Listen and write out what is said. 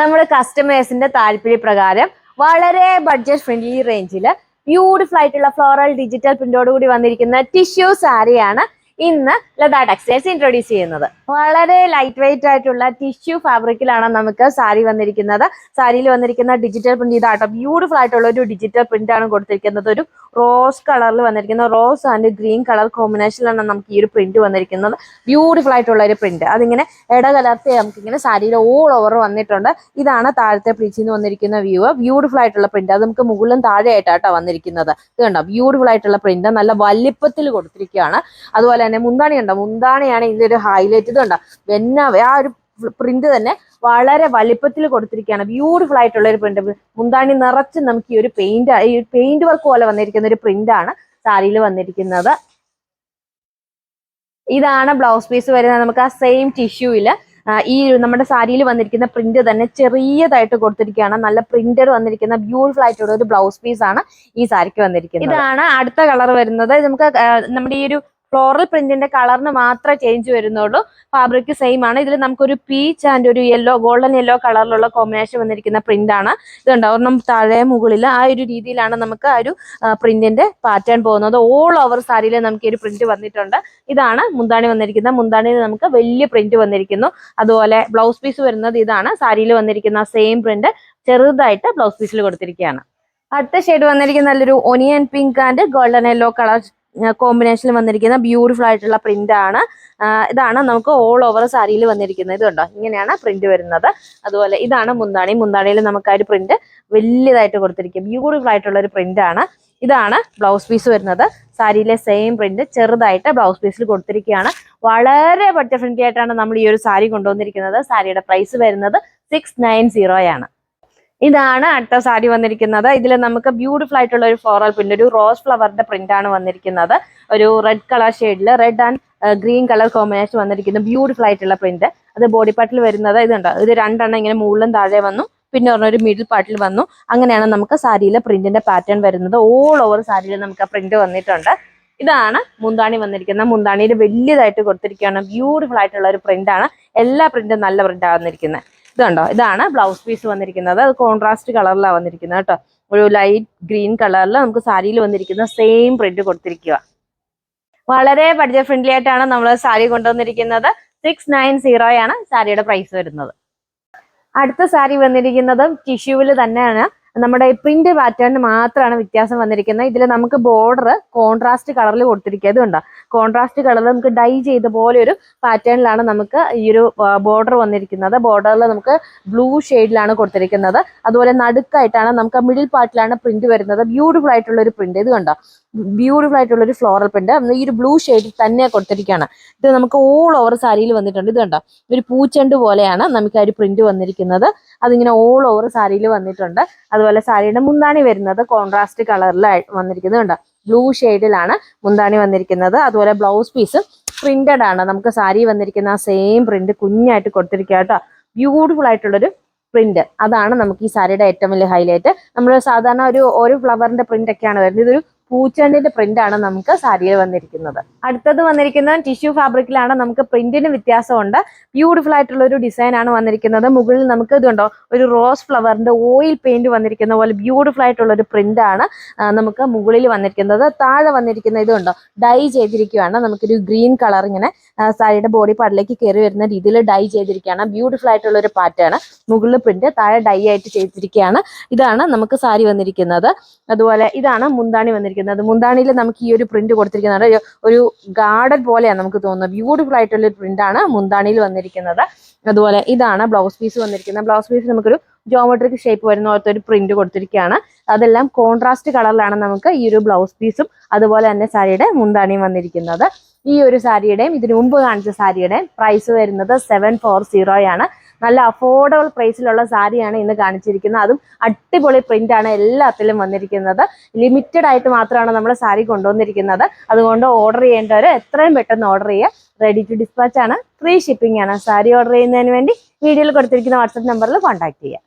നമ്മുടെ കസ്റ്റമേഴ്സിന്റെ താല്പര്യപ്രകാരം വളരെ ബഡ്ജറ്റ് ഫ്രണ്ട്ലി റേഞ്ചിൽ ബ്യൂട്ടിഫുൾ ആയിട്ടുള്ള ഫ്ലോറൽ ഡിജിറ്റൽ പ്രിന്റോട് കൂടി വന്നിരിക്കുന്ന ടിഷ്യൂ സാരിയാണ് ഇന്ന് ലതാ ടെക്സ്റ്റൈൽസ് ഇൻട്രൊഡ്യൂസ് ചെയ്യുന്നത്. വളരെ ലൈറ്റ് വെയിറ്റ് ആയിട്ടുള്ള ടിഷ്യൂ ഫാബ്രിക്കിലാണ് നമുക്ക് സാരി വന്നിരിക്കുന്നത്. സാരിയിൽ വന്നിരിക്കുന്ന ഡിജിറ്റൽ പ്രിന്റ് ഇതാട്ടോ. ബ്യൂട്ടിഫുൾ ആയിട്ടുള്ള ഒരു ഡിജിറ്റൽ പ്രിന്റ് ആണ് കൊടുത്തിരിക്കുന്നത്. ഒരു റോസ് കളറിൽ വന്നിരിക്കുന്ന റോസ് ആൻഡ് ഗ്രീൻ കളർ കോമ്പിനേഷനിലാണ് നമുക്ക് ഈ ഒരു പ്രിന്റ് വന്നിരിക്കുന്നത്. ബ്യൂട്ടിഫുൾ ആയിട്ടുള്ള ഒരു പ്രിന്റ് അതിങ്ങനെ ഇടകലർത്തി നമുക്കിങ്ങനെ സാരിയിൽ ഓൾ ഓവർ വന്നിട്ടുണ്ട്. ഇതാണ് താഴത്തെ പ്ലീച്ചിൽ നിന്ന് വന്നിരിക്കുന്ന വ്യൂ ബ്യൂട്ടിഫുൾ ആയിട്ടുള്ള പ്രിന്റ് അത് നമുക്ക് മുകളിലും താഴെയായിട്ടാട്ടോ വന്നിരിക്കുന്നത്. ഇത് കണ്ടോ? ബ്യൂട്ടിഫുൾ ആയിട്ടുള്ള പ്രിന്റ് നല്ല വലിപ്പത്തിൽ കൊടുത്തിരിക്കുകയാണ്. അതുപോലെ തന്നെ മുന്താണി ഉണ്ടോ മുന്താണിയാണ് ഇതിന്റെ ഒരു ഹൈലൈറ്റ് ഇത് കണ്ടോ വെന്ന ആ ഒരു പ്രിന്റ് തന്നെ വളരെ വലിപ്പത്തിൽ കൊടുത്തിരിക്കുകയാണ്. ബ്യൂട്ടിഫുൾ ആയിട്ടുള്ള ഒരു പ്രിന്റ് മുന്താണി നിറച്ച് നമുക്ക് ഈ ഒരു പെയിന്റ് ഈ പെയിന്റ് വർക്ക് പോലെ വന്നിരിക്കുന്ന ഒരു പ്രിന്റ് ആണ് സാരിയിൽ വന്നിരിക്കുന്നത്. ഇതാണ് ബ്ലൗസ് പീസ് വരുന്നത്. നമുക്ക് ആ സെയിം ടിഷ്യൂയിൽ ഈ നമ്മുടെ സാരിയിൽ വന്നിരിക്കുന്ന പ്രിന്റ് തന്നെ ചെറിയതായിട്ട് കൊടുത്തിരിക്കുകയാണ്. നല്ല പ്രിന്റഡ് വന്നിരിക്കുന്ന ബ്യൂട്ടിഫുൾ ആയിട്ടുള്ള ഒരു ബ്ലൗസ് പീസ് ആണ് ഈ സാരിക്ക് വന്നിരിക്കുന്നത്. ഇതാണ് അടുത്ത കളർ വരുന്നത്. നമുക്ക് നമ്മുടെ ഈ ഒരു ഫ്ലോറൽ പ്രിന്റിന്റെ കളറിന് മാത്രമേ ചേഞ്ച് വരുന്നുള്ളൂ. ഫാബ്രിക് സെയിം ആണ്. ഇതിൽ നമുക്കൊരു പീച്ച് ആൻഡ് ഒരു യെല്ലോ ഗോൾഡൻ യെല്ലോ കളറിലുള്ള കോമ്പിനേഷൻ വന്നിരിക്കുന്ന പ്രിന്റ് ആണ്. ഇതുണ്ട്. ഒരെണ്ണം താഴെ മുകളിൽ ആ ഒരു രീതിയിലാണ് നമുക്ക് ആ ഒരു പ്രിന്റിന്റെ പാറ്റേൺ പോകുന്നത്. ഓൾ ഓവർ സാരിയിൽ നമുക്ക് ഒരു പ്രിന്റ് വന്നിട്ടുണ്ട്. ഇതാണ് മുന്താണി വന്നിരിക്കുന്നത്. മുന്താണിയിൽ നമുക്ക് വലിയ പ്രിന്റ് വന്നിരിക്കുന്നു. അതുപോലെ ബ്ലൗസ് പീസ് വരുന്നത് ഇതാണ്. സാരിയിൽ വന്നിരിക്കുന്ന സെയിം പ്രിന്റ് ചെറുതായിട്ട് ബ്ലൗസ് പീസിൽ കൊടുത്തിരിക്കുകയാണ്. അടുത്ത ഷെയ്ഡ് വന്നിരിക്കുന്ന നല്ലൊരു onion pink and golden yellow colour കോമ്പിനേഷനിൽ വന്നിരിക്കുന്ന ബ്യൂട്ടിഫുൾ ആയിട്ടുള്ള പ്രിന്റ് ആണ്. ഇതാണ് നമുക്ക് ഓൾ ഓവർ സാരിയിൽ വന്നിരിക്കുന്നത്. ഇത് കണ്ടോ? ഇങ്ങനെയാണ് പ്രിന്റ് വരുന്നത്. അതുപോലെ ഇതാണ് മുന്താണി. മുന്താണിയിൽ നമുക്ക് ആ ഒരു പ്രിന്റ് വലിയതായിട്ട് കൊടുത്തിരിക്കും ബ്യൂട്ടിഫുൾ ആയിട്ടുള്ള ഒരു പ്രിന്റ് ആണ്. ഇതാണ് ബ്ലൗസ് പീസ് വരുന്നത്. സാരിയിലെ സെയിം പ്രിന്റ് ചെറുതായിട്ട് ബ്ലൗസ് പീസിൽ കൊടുത്തിരിക്കുകയാണ്. വളരെ ബഡ്ജറ്റ് ഫ്രണ്ട്ലി ആയിട്ടാണ് നമ്മൾ ഈ ഒരു സാരി കൊണ്ടുവന്നിരിക്കുന്നത്. സാരിയുടെ പ്രൈസ് വരുന്നത് സിക്സ് നയൻ സീറോയാണ് ഇതാണ് അടുത്ത സാരി വന്നിരിക്കുന്നത്. ഇതിൽ നമുക്ക് ബ്യൂട്ടിഫുൾ ആയിട്ടുള്ള ഒരു ഫ്ലോറൽ പ്രിന്റ് ഒരു റോസ് ഫ്ലവറിന്റെ പ്രിന്റ് ആണ് വന്നിരിക്കുന്നത്. ഒരു റെഡ് കളർ ഷെയ്ഡിൽ red and green colour combination വന്നിരിക്കുന്ന. ബ്യൂട്ടിഫുൾ ആയിട്ടുള്ള പ്രിന്റ് അത് ബോഡി പാർട്ടിൽ വരുന്നത് ഇതുണ്ട് ഇത് രണ്ടെണ്ണം ഇങ്ങനെ മുകളിലും താഴെ വന്നു. പിന്നെ പറഞ്ഞ ഒരു മിഡിൽ പാർട്ടിൽ വന്നു. അങ്ങനെയാണ് നമുക്ക് സാരിയിലെ പ്രിന്റിന്റെ പാറ്റേൺ വരുന്നത്. ഓൾ ഓവർ സാരിയിൽ നമുക്ക് പ്രിന്റ് വന്നിട്ടുണ്ട്. ഇതാണ് മുന്താണി വന്നിരിക്കുന്നത്. മുന്താണിയിൽ വലിയതായിട്ട് കൊടുത്തിരിക്കുകയാണ്. ബ്യൂട്ടിഫുൾ ആയിട്ടുള്ള ഒരു പ്രിന്റാണ് എല്ലാ പ്രിന്റും നല്ല പ്രിന്റ് വന്നിരിക്കുന്നത്. ഇതുണ്ടോ? ഇതാണ് ബ്ലൗസ് പീസ് വന്നിരിക്കുന്നത്. അത് കോൺട്രാസ്റ്റ് കളറിലാണ് വന്നിരിക്കുന്നത് കേട്ടോ. ഒരു ലൈറ്റ് ഗ്രീൻ കളറിൽ നമുക്ക് സാരിയിൽ വന്നിരിക്കുന്ന സെയിം പ്രിന്റ് കൊടുത്തിരിക്കുക വളരെ ബഡ്ജറ്റ് ഫ്രണ്ട്ലി ആയിട്ടാണ് നമ്മൾ സാരി കൊണ്ടുവന്നിരിക്കുന്നത്. സിക്സ് നയൻ സീറോയാണ് സാരിയുടെ പ്രൈസ് വരുന്നത്. അടുത്ത സാരി വന്നിരിക്കുന്നത് ടിഷ്യൂവിൽ തന്നെയാണ്. നമ്മുടെ പ്രിന്റ് പാറ്റേണിന് മാത്രമാണ് വ്യത്യാസം വന്നിരിക്കുന്നത്. ഇതിൽ നമുക്ക് ബോർഡർ കോൺട്രാസ്റ്റ് കളറിൽ കൊടുത്തിരിക്കുക അതുകൊണ്ടോ കോൺട്രാസ്റ്റ് കളറിൽ നമുക്ക് ഡൈ ചെയ്ത പോലെ ഒരു പാറ്റേണിലാണ് നമുക്ക് ഈ ഒരു ബോർഡർ വന്നിരിക്കുന്നത്. ബോർഡറിൽ നമുക്ക് ബ്ലൂ ഷെയ്ഡിലാണ് കൊടുത്തിരിക്കുന്നത്. അതുപോലെ നടുക്കായിട്ടാണ് നമുക്ക് മിഡിൽ പാർട്ടിലാണ് പ്രിന്റ് വരുന്നത്. ബ്യൂട്ടിഫുൾ ആയിട്ടുള്ള ഒരു പ്രിന്റ് ഇത് കണ്ടോ? ബ്യൂട്ടിഫുൾ ആയിട്ടുള്ള ഒരു ഫ്ലോറൽ പ്രിന്റ് ഈ ഒരു ബ്ലൂ ഷെയ്ഡിൽ തന്നെ കൊടുത്തിരിക്കുകയാണ്. ഇത് നമുക്ക് ഓൾ ഓവർ സാരിയിൽ വന്നിട്ടുണ്ട്. ഇത് കണ്ടോ? ഒരു പൂച്ചെണ്ട് പോലെയാണ് നമുക്ക് ആ ഒരു പ്രിന്റ് വന്നിരിക്കുന്നത്. അതിങ്ങനെ ഓൾ ഓവർ സാരിയിൽ വന്നിട്ടുണ്ട്. അതുപോലെ സാരിയുടെ മുന്താണി വരുന്നത്. കോൺട്രാസ്റ്റ് കളറിലായി വന്നിരിക്കുന്നത് കണ്ടോ? ബ്ലൂ ഷെയ്ഡിലാണ് മുന്താണി വന്നിരിക്കുന്നത്. അതുപോലെ ബ്ലൗസ് പീസ് പ്രിന്റഡ് ആണ്. നമുക്ക് സാരി വന്നിരിക്കുന്ന സെയിം പ്രിന്റ് കുഞ്ഞായിട്ട് കൊടുത്തിരിക്കുക കേട്ടോ. ബ്യൂട്ടിഫുൾ ആയിട്ടുള്ളൊരു പ്രിന്റ് അതാണ് നമുക്ക് ഈ സാരിയുടെ ഏറ്റവും വലിയ ഹൈലൈറ്റ് നമ്മൾ സാധാരണ ഒരു ഒരു ഫ്ലവറിന്റെ പ്രിന്റ് ഒക്കെയാണ് വരുന്നത്. ഇതൊരു പൂച്ചെണ്ടിന്റെ പ്രിന്റ് ആണ് നമുക്ക് സാരിയിൽ വന്നിരിക്കുന്നത്. അടുത്തത് വന്നിരിക്കുന്നത് ടിഷ്യൂ ഫാബ്രിക്കിലാണ് നമുക്ക് പ്രിന്റിന് വ്യത്യാസമുണ്ട്. ബ്യൂട്ടിഫുൾ ആയിട്ടുള്ള ഒരു ഡിസൈൻ ആണ് വന്നിരിക്കുന്നത്. മുകളിൽ നമുക്ക് ഇതുണ്ടോ? ഒരു റോസ് ഫ്ലവറിന്റെ ഓയിൽ പെയിന്റ് വന്നിരിക്കുന്ന പോലെ ബ്യൂട്ടിഫുൾ ആയിട്ടുള്ള ഒരു പ്രിന്റ് ആണ് നമുക്ക് മുകളിൽ വന്നിരിക്കുന്നത്. താഴെ വന്നിരിക്കുന്ന ഇതുണ്ടോ? ഡൈ ചെയ്തിരിക്കുകയാണ്. നമുക്കൊരു ഗ്രീൻ കളർ ഇങ്ങനെ സാരിയുടെ ബോഡി പാർട്ടിലേക്ക് കയറി വരുന്ന രീതിയിൽ ഡൈ ചെയ്തിരിക്കുകയാണ്. ബ്യൂട്ടിഫുൾ ആയിട്ടുള്ള ഒരു പാറ്റേൺ മുകളിൽ പ്രിന്റ് താഴെ ഡൈ ആയിട്ട് ചെയ്തിരിക്കുകയാണ്. ഇതാണ് നമുക്ക് സാരി വന്നിരിക്കുന്നത്. അതുപോലെ ഇതാണ് മുന്താണി വന്നിരിക്കുന്നത്. മുന്താണിയിൽ നമുക്ക് ഈ ഒരു പ്രിന്റ് കൊടുത്തിരിക്കുന്നത്. ഒരു- ഗാർഡൻ പോലെയാണ് നമുക്ക് തോന്നുന്നത്. ബ്യൂട്ടിഫുൾ ആയിട്ടുള്ള ഒരു പ്രിന്റാണ് മുന്താണിയിൽ വന്നിരിക്കുന്നത്. അതുപോലെ ഇതാണ് ബ്ലൗസ് പീസ് വന്നിരിക്കുന്നത്. ബ്ലൗസ് പീസ് നമുക്കൊരു ജോമെട്രിക് ഷേപ്പ് വരുന്ന പോലത്തെ ഒരു പ്രിന്റ് കൊടുത്തിരിക്കുകയാണ്. അതെല്ലാം കോൺട്രാസ്റ്റ് കളറിലാണ് നമുക്ക് ഈ ഒരു ബ്ലൗസ് പീസും അതുപോലെ തന്നെ സാരിയുടെ മുന്താണിയും വന്നിരിക്കുന്നത്. ഈ ഒരു സാരിയുടെയും ഇതിനു മുമ്പ് കാണിച്ച സാരിയുടെയും പ്രൈസ് വരുന്നത് സെവൻ ഫോർ സീറോയാണ് നല്ല അഫോർഡബിൾ പ്രൈസിലുള്ള സാരിയാണ് ഇന്ന് കാണിച്ചിരിക്കുന്നത്. അതും അടിപൊളി പ്രിന്റ് ആണ് എല്ലാത്തിലും വന്നിരിക്കുന്നത്. ലിമിറ്റഡ് ആയിട്ട് മാത്രമാണ് നമ്മൾ സാരി കൊണ്ടുവന്നിരിക്കുന്നത്. അതുകൊണ്ട് ഓർഡർ ചെയ്യേണ്ടവർ എത്രയും പെട്ടെന്ന് ഓർഡർ ചെയ്യുക. റെഡി ടു ഡിസ്പാച്ച് ആണ്. ഫ്രീ ഷിപ്പിംഗ് ആണ്. സാരി ഓർഡർ ചെയ്യുന്നതിന് വേണ്ടി വീഡിയോയിൽ കൊടുത്തിരിക്കുന്ന വാട്സപ്പ് നമ്പറിൽ കോൺടാക്ട് ചെയ്യുക.